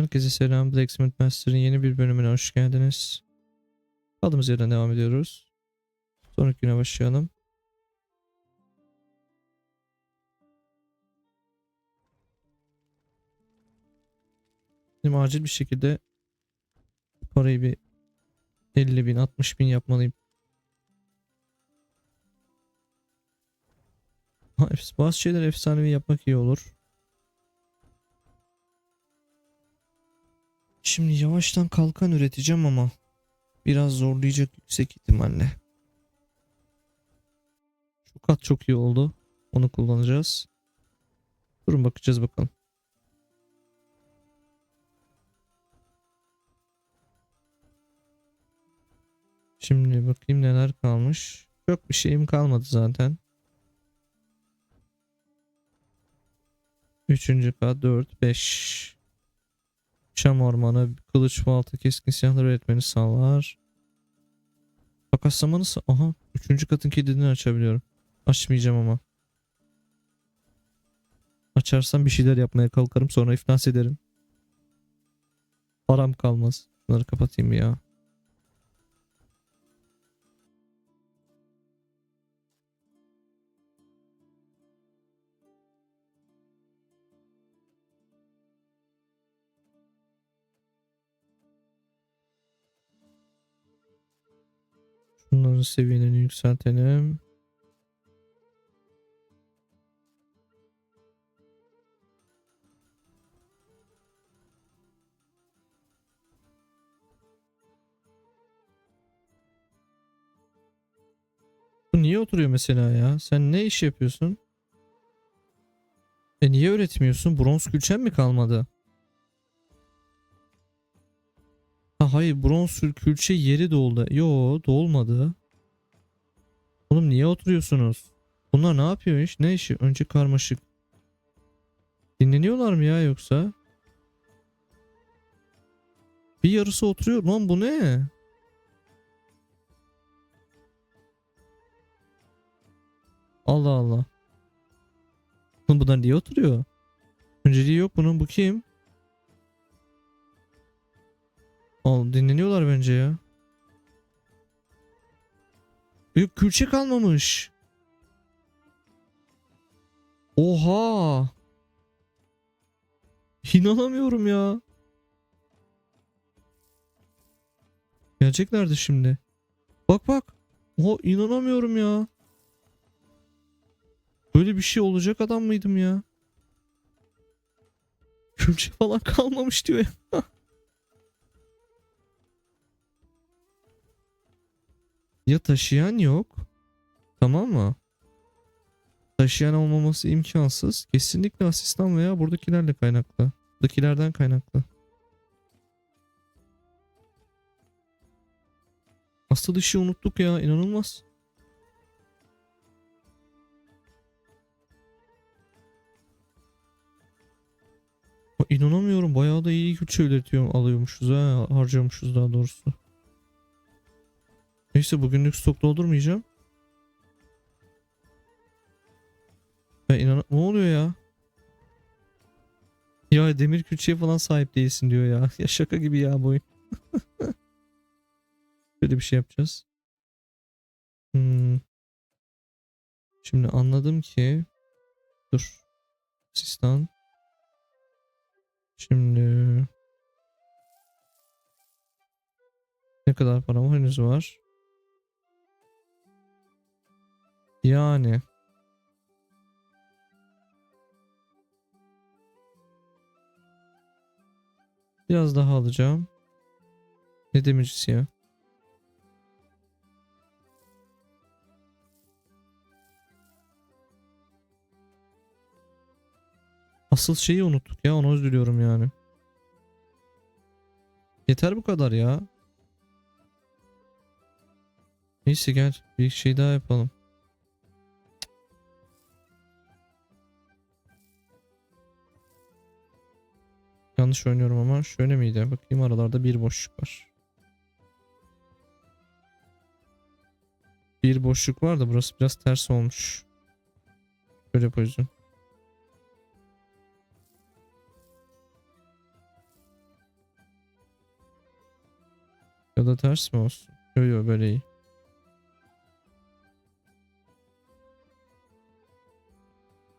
Herkese selam. Blacksmith Master'ın yeni bir bölümüne hoş geldiniz. Kaldığımız yerden devam ediyoruz. Sonraki güne başlayalım. Benim acil bir şekilde parayı bir 50 bin 60 bin yapmalıyım. Bazı şeyler efsanevi yapmak iyi olur. Şimdi yavaştan kalkan üreteceğim ama biraz zorlayacak yüksek ihtimalle. Şu kat çok iyi oldu. Onu kullanacağız. Durun bakacağız bakalım. Şimdi bakayım neler kalmış. Çok bir şeyim kalmadı zaten. Üçüncü kat 4 5 Çam ormanı, kılıç balta, keskin silahlar üretmeni sağlar. Takaslamanı sa- Aha. Üçüncü katın kilidini açabiliyorum. Açmayacağım ama. Açarsam bir şeyler yapmaya kalkarım sonra iflas ederim. Param kalmaz. Bunları kapatayım ya. Bunların seviyelerini yükseltelim. Bu niye oturuyor mesela ya? Sen ne iş yapıyorsun? E niye öğretmiyorsun? Bronz külçen mi kalmadı? Ha hayır bronz külçe yeri doldu. Yo dolmadı. Oğlum niye oturuyorsunuz? Bunlar ne yapıyor iş? Ne işi? Önce karmaşık. Dinleniyorlar mı ya yoksa? Bir yarısı oturuyor. Lan bu ne? Allah Allah. Oğlum bunlar niye oturuyor? Önceliği yok bunun. Bu kim? Al dinleniyorlar bence ya. Yok külçe kalmamış. Oha. İnanamıyorum ya. Geleceklerdi şimdi. Bak bak. Oha inanamıyorum ya. Böyle bir şey olacak adam mıydım ya? Külçe falan kalmamış diyor ya. Ya taşıyan yok. Tamam mı? Taşıyan olmaması imkansız. Kesinlikle asistan veya buradakilerle kaynaklı. Buradakilerden kaynaklı. Asıl işi unuttuk ya inanılmaz. İnanamıyorum bayağı da iyi güç üretiyor alıyormuşuz ha harcıyormuşuz daha doğrusu. Neyse bugünlük stok doldurmayacağım. Ya inan ne oluyor ya? Ya demir külçeye falan sahip değilsin diyor ya. Ya şaka gibi ya bu oyun. Böyle bir şey yapacağız. Hmm. Şimdi anladım ki dur. Asistan. Şimdi ne kadar param henüz var? Yani biraz daha alacağım. Ne demircisi ya? Asıl şeyi unuttuk ya onu üzülüyorum yani. Yeter bu kadar ya. Neyse gel bir şey daha yapalım. Yanlış oynuyorum ama şöyle miydi? Bakayım aralarda bir boşluk var. Bir boşluk var da burası biraz ters olmuş. Böyle pozisyon. Ya da ters mi olsun? Yok yok böyle iyi.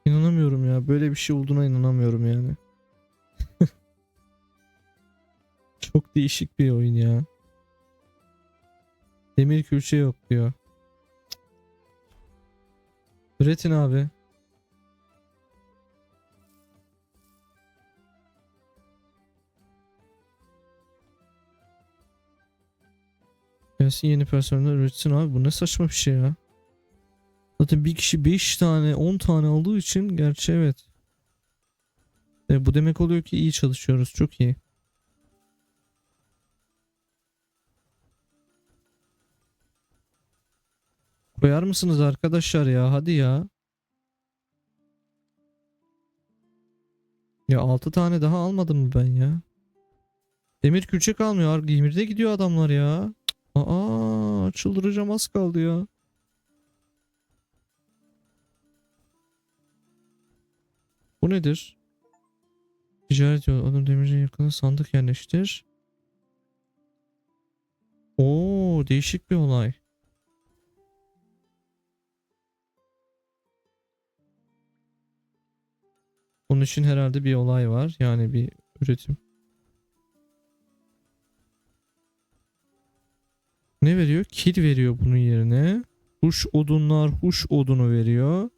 İnanamıyorum ya. Böyle bir şey olduğuna inanamıyorum yani. Çok değişik bir oyun ya. Demir külçe yok diyor. Üretin abi. Gelsin yeni personel üretsin abi. Bu ne saçma bir şey ya. Zaten bir kişi 5 tane 10 tane aldığı için gerçi evet. E, bu demek oluyor ki iyi çalışıyoruz. Çok iyi. Koyar mısınız arkadaşlar ya? Hadi ya. Ya 6 tane daha almadım mı ben ya? Demir külçe kalmıyor. Demirde gidiyor adamlar ya. Aa, çıldıracağım az kaldı ya. Bu nedir? Ticaret yolu. Adam demirci yakını sandık yerleştir. Oo, değişik bir olay. Bunun için herhalde bir olay var. Yani bir üretim. Ne veriyor? Kil veriyor bunun yerine. Huş odunlar huş odunu veriyor.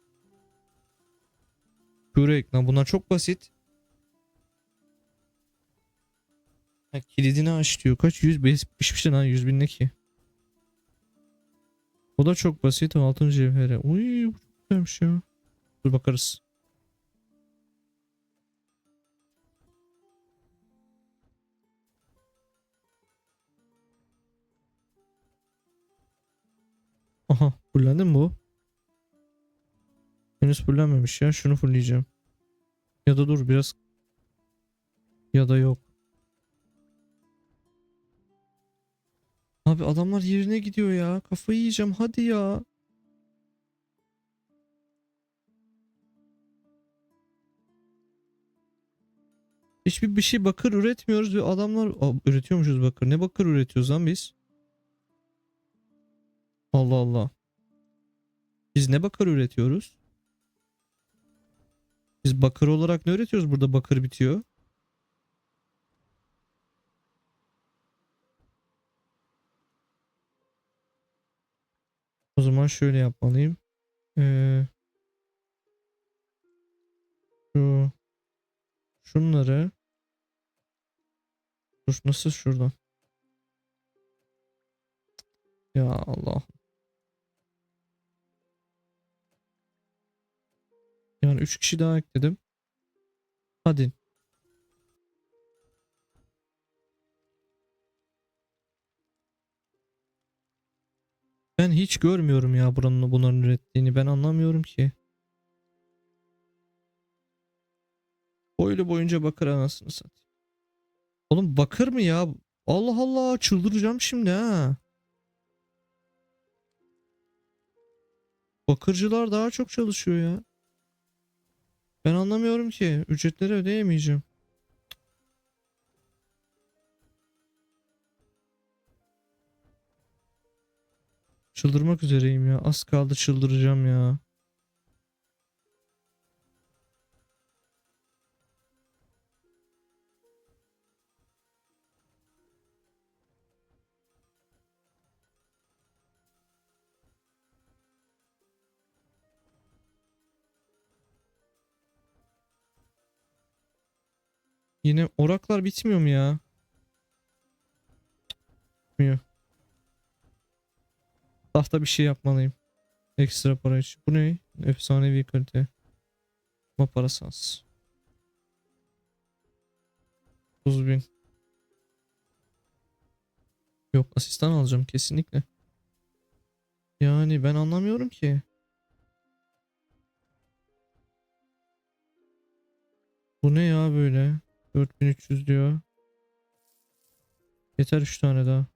Kürek. Lan bunlar çok basit. Ha, kilidini aç diyor. Kaç? 100 pişmiş lan 100 bin ne ki? O da çok basit. Altın cevhere. Uy bu çok güzelmiş ya. Dur bakarız. Aha fullendi mi bu? Henüz fullenmemiş ya. Şunu fullleyeceğim. Ya da dur biraz. Ya da yok. Abi adamlar yerine gidiyor ya. Kafayı yiyeceğim hadi ya. Hiçbir bir şey bakır üretmiyoruz ve adamlar Aa, üretiyormuşuz bakır. Ne bakır üretiyoruz lan biz? Allah Allah. Biz ne bakır üretiyoruz? Biz bakır olarak ne üretiyoruz? Burada bakır bitiyor. O zaman şöyle yapmalıyım. Ee, şu şunları Dur nasıl şuradan? Ya Allah. Yani 3 kişi daha ekledim. Hadi. Ben hiç görmüyorum ya buranın bunların ürettiğini. Ben anlamıyorum ki. Boylu boyunca bakır anasını satayım. Oğlum bakır mı ya? Allah Allah çıldıracağım şimdi ha. Bakırcılar daha çok çalışıyor ya. Ben anlamıyorum ki. Ücretleri ödeyemeyeceğim. Çıldırmak üzereyim ya. Az kaldı çıldıracağım ya. Yine oraklar bitmiyor mu ya? Bitmiyor. Tahta bir şey yapmalıyım. Ekstra para için. Bu ne? Efsanevi kalite. Ama parası az. 30 bin. Yok asistan alacağım kesinlikle. Yani ben anlamıyorum ki. Bu ne ya böyle? 4300 diyor. Yeter 3 tane daha.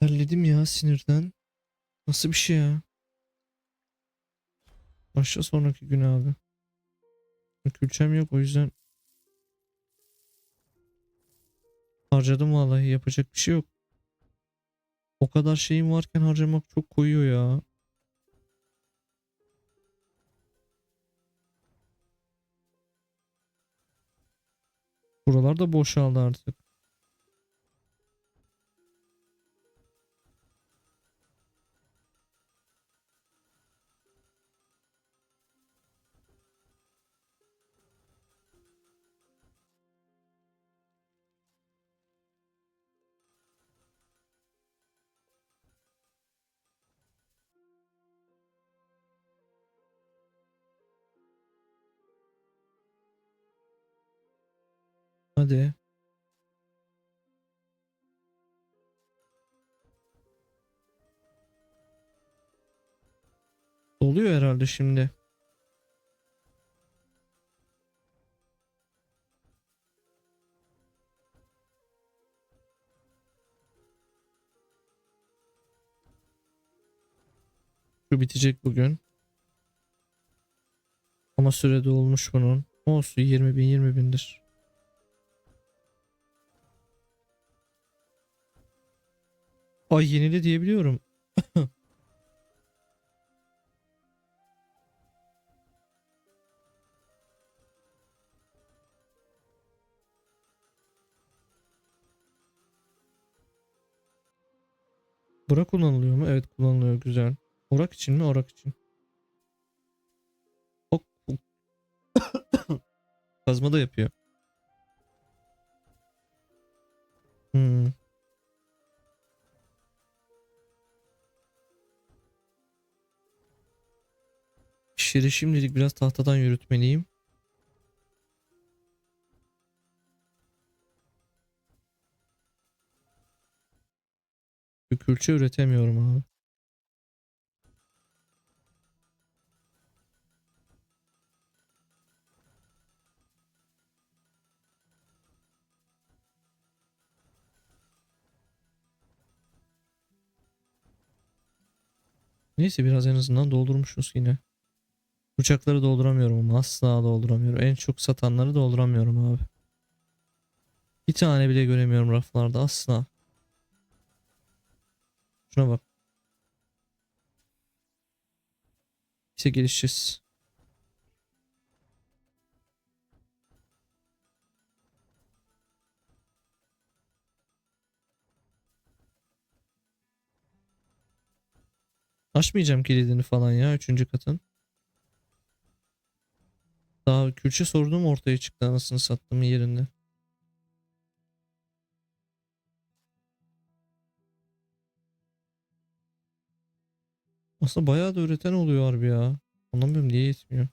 Terledim ya sinirden. Nasıl bir şey ya? Başla sonraki gün abi. Külçem yok o yüzden harcadım vallahi yapacak bir şey yok. O kadar şeyim varken harcamak çok koyuyor ya. Buralar da boşaldı artık. Hadi. Oluyor herhalde şimdi. Şu bitecek bugün. Ama süre dolmuş bunun. Olsun 20 bin 20 bindir. Ay yenili diyebiliyorum. Bura kullanılıyor mu? Evet kullanılıyor. Güzel. Orak için mi? Orak için. Ok. Kazma da yapıyor. Hmm. İşleri şimdilik biraz tahtadan yürütmeliyim. Külçe üretemiyorum abi. Neyse biraz en azından doldurmuşuz yine. Uçakları dolduramıyorum ama asla dolduramıyorum. En çok satanları dolduramıyorum abi. Bir tane bile göremiyorum raflarda asla. Şuna bak. İşte gelişeceğiz. Açmayacağım kilidini falan ya üçüncü katın. Daha külçe sorduğum ortaya çıktı anasını sattığım yerinde. Aslında bayağı da üreten oluyor harbi ya. Anlamıyorum niye yetmiyor.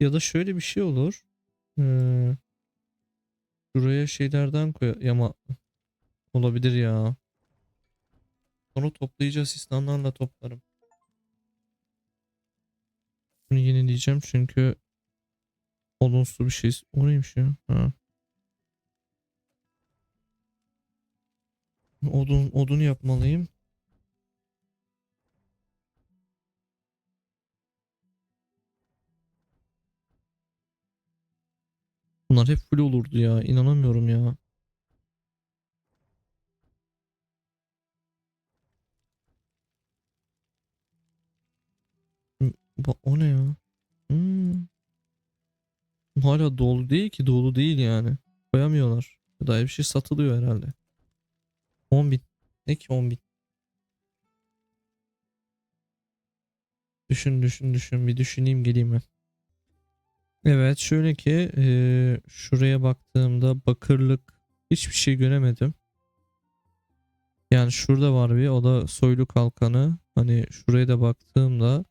Ya da şöyle bir şey olur. Ee, şuraya şeylerden koy ama olabilir ya. Onu toplayıcı asistanlarla toplarım. Bunu yenileyeceğim çünkü Odunsu bir şey. O neymiş ya? Ha. Odun, odun yapmalıyım. Bunlar hep full olurdu ya. İnanamıyorum ya. Ba- O ne ya? Hmm. Hala dolu değil ki dolu değil yani. Koyamıyorlar. Ya da bir şey satılıyor herhalde. 10 bin. Ne ki 10 bin? Düşün düşün düşün bir düşüneyim geleyim ben. Evet şöyle ki eee, şuraya baktığımda bakırlık hiçbir şey göremedim. Yani şurada var bir o da soylu kalkanı. Hani şuraya da baktığımda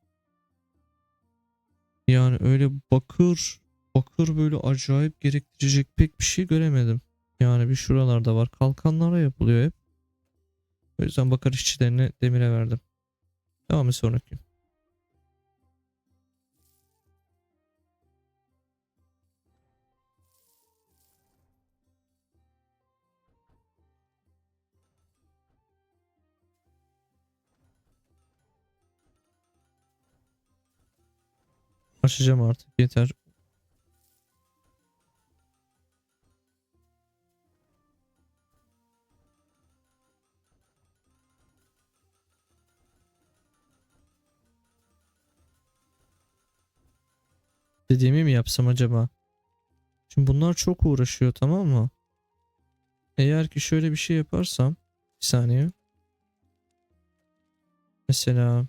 yani öyle bakır bakır böyle acayip gerektirecek pek bir şey göremedim. Yani bir şuralarda var. Kalkanlara yapılıyor hep. O yüzden bakır işçilerini demire verdim. Devam bir sonraki. Açacağım artık yeter. Dediğimi mi yapsam acaba? Şimdi bunlar çok uğraşıyor tamam mı? Eğer ki şöyle bir şey yaparsam bir saniye. Mesela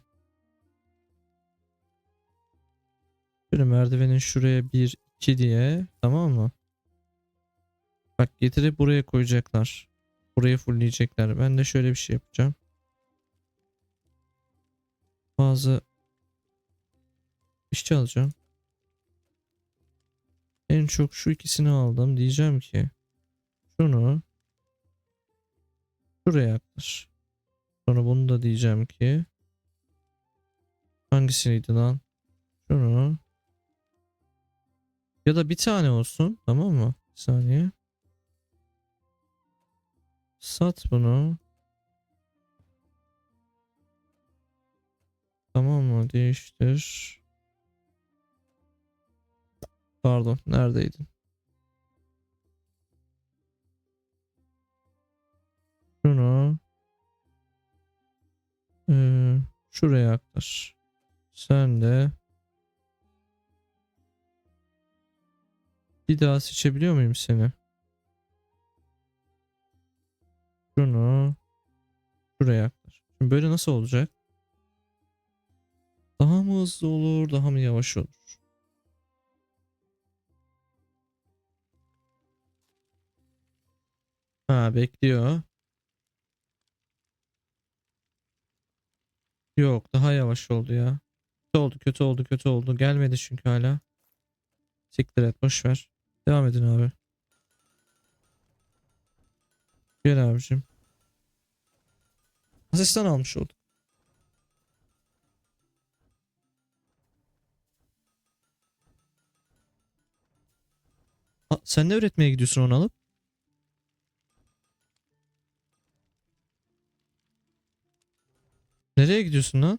şöyle merdivenin şuraya 1 2 diye tamam mı? Bak getirip buraya koyacaklar. Buraya fullleyecekler. Ben de şöyle bir şey yapacağım. Bazı işçi alacağım. En çok şu ikisini aldım. Diyeceğim ki şunu şuraya aktar. Sonra bunu da diyeceğim ki hangisiydi lan? Şunu ya da bir tane olsun tamam mı? Bir saniye. Sat bunu. Tamam mı? Değiştir. Pardon, neredeydin? Şunu eee, şuraya aktar. Sen de bir daha seçebiliyor muyum seni? Şunu şuraya. Şimdi böyle nasıl olacak? Daha mı hızlı olur, daha mı yavaş olur? Ha bekliyor. Yok daha yavaş oldu ya. Kötü oldu kötü oldu kötü oldu. Gelmedi çünkü hala. Siktir et boş ver. Devam edin abi. Gel abicim. Asistan almış olduk. Sen ne öğretmeye gidiyorsun onu alıp? Nereye gidiyorsun lan?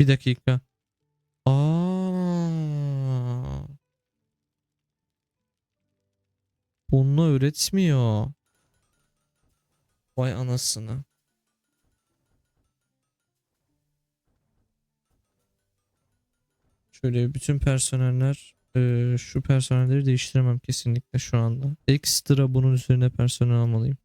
Bir dakika. Aa. Bunu öğretmiyor. Vay anasını. Şöyle bütün personeller eee, şu personelleri değiştiremem kesinlikle şu anda. Ekstra bunun üzerine personel almalıyım.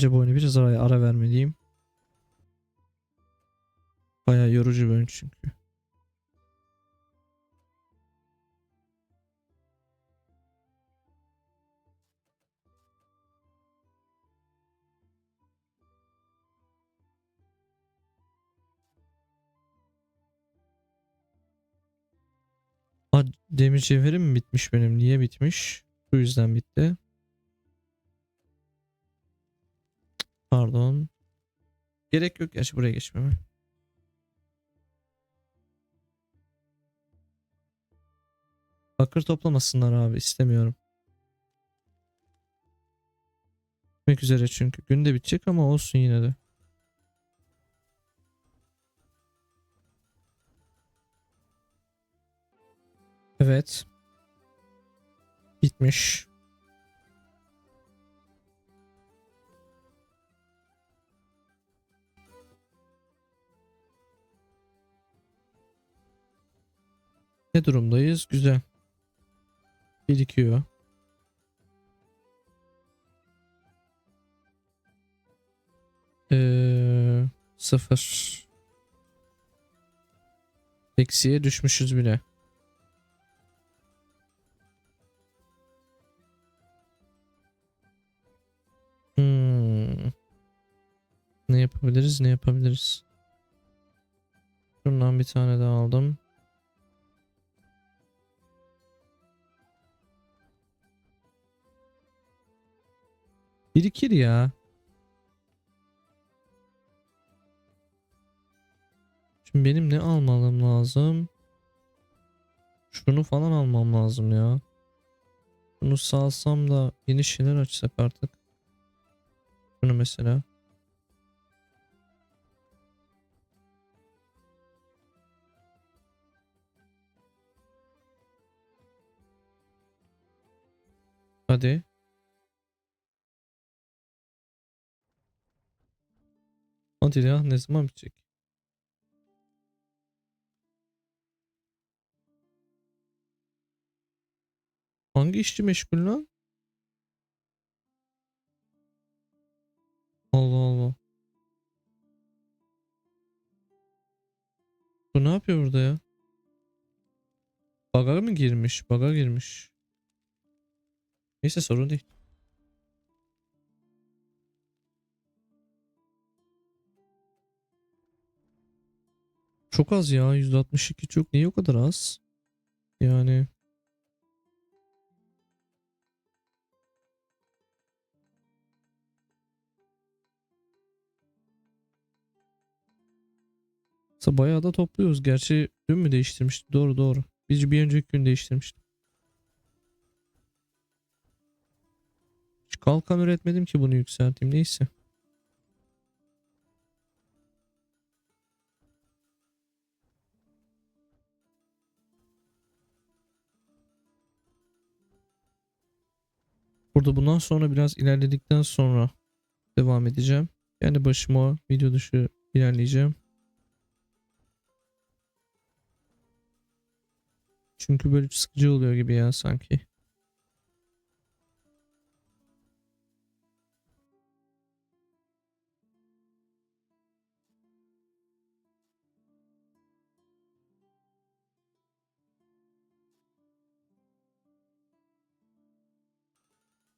Bence bu oyunu biraz ara, ara vermeliyim. Bayağı yorucu bir oyun çünkü. Demir cevherim mi bitmiş benim? Niye bitmiş? Bu yüzden bitti. Pardon. Gerek yok. Gerçi buraya geçmeme. Bakır toplamasınlar abi. istemiyorum. Bitmek üzere çünkü. Gün de bitecek ama olsun yine de. Evet. Bitmiş. Ne durumdayız? Güzel. Birikiyor. Ee, sıfır. Eksiye düşmüşüz bile. Hmm. Ne yapabiliriz? Ne yapabiliriz? Şundan bir tane daha aldım. Birikir ya. Şimdi benim ne almam lazım? Şunu falan almam lazım ya. Bunu salsam da yeni şeyler açsak artık. Şunu mesela. Hadi. Hadi ya ne zaman bitecek? Hangi işçi meşgul lan? Allah Allah. Bu ne yapıyor burada ya? Baga mı girmiş? Baga girmiş. Neyse sorun değil. Çok az ya. 162 çok. Niye o kadar az? Yani Aslında bayağı da topluyoruz. Gerçi dün mü değiştirmiştim? Doğru doğru. Biz bir önceki gün değiştirmiştim. Hiç kalkan üretmedim ki bunu yükselteyim. Neyse. Burada bundan sonra biraz ilerledikten sonra devam edeceğim. Yani başıma video dışı ilerleyeceğim. Çünkü böyle sıkıcı oluyor gibi ya sanki.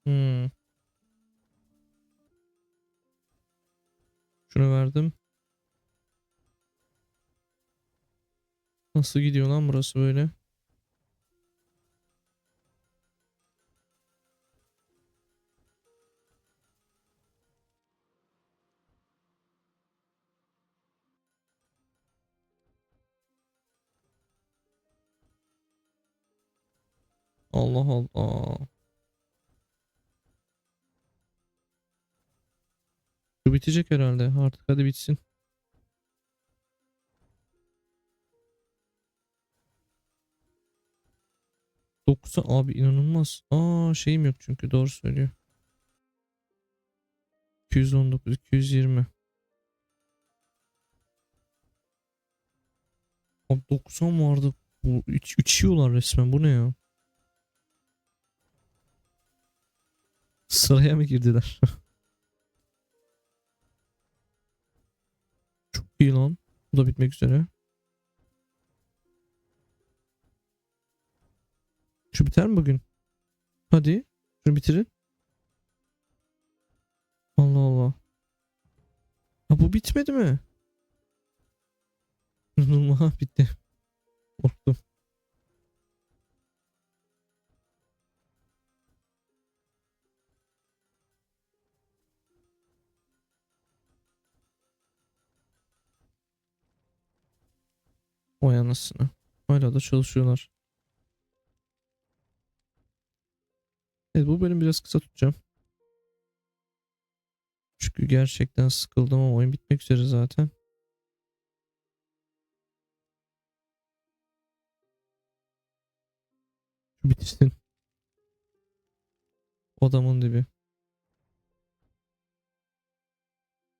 Hmm. Şunu verdim. Nasıl gidiyor lan burası böyle? Allah Allah. Bu bitecek herhalde. Artık hadi bitsin. Dokuza abi inanılmaz. Aa şeyim yok çünkü doğru söylüyor. 219 220. Abi 90 vardı. Bu iç, içiyorlar resmen. Bu ne ya? Sıraya mı girdiler? iyi. Bu da bitmek üzere. Şu biter mi bugün? Hadi. Şunu bitirin. Allah Allah. Ha bu bitmedi mi? Nurullah bitti. Korktum. Vay anasını. Hala da çalışıyorlar. Evet bu bölüm biraz kısa tutacağım. Çünkü gerçekten sıkıldım ama oyun bitmek üzere zaten. Bitirsin. Odamın dibi.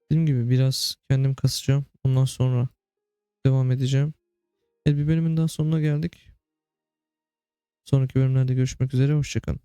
Dediğim gibi biraz kendim kasacağım. Ondan sonra devam edeceğim. Evet bir bölümün daha sonuna geldik. Sonraki bölümlerde görüşmek üzere. Hoşçakalın.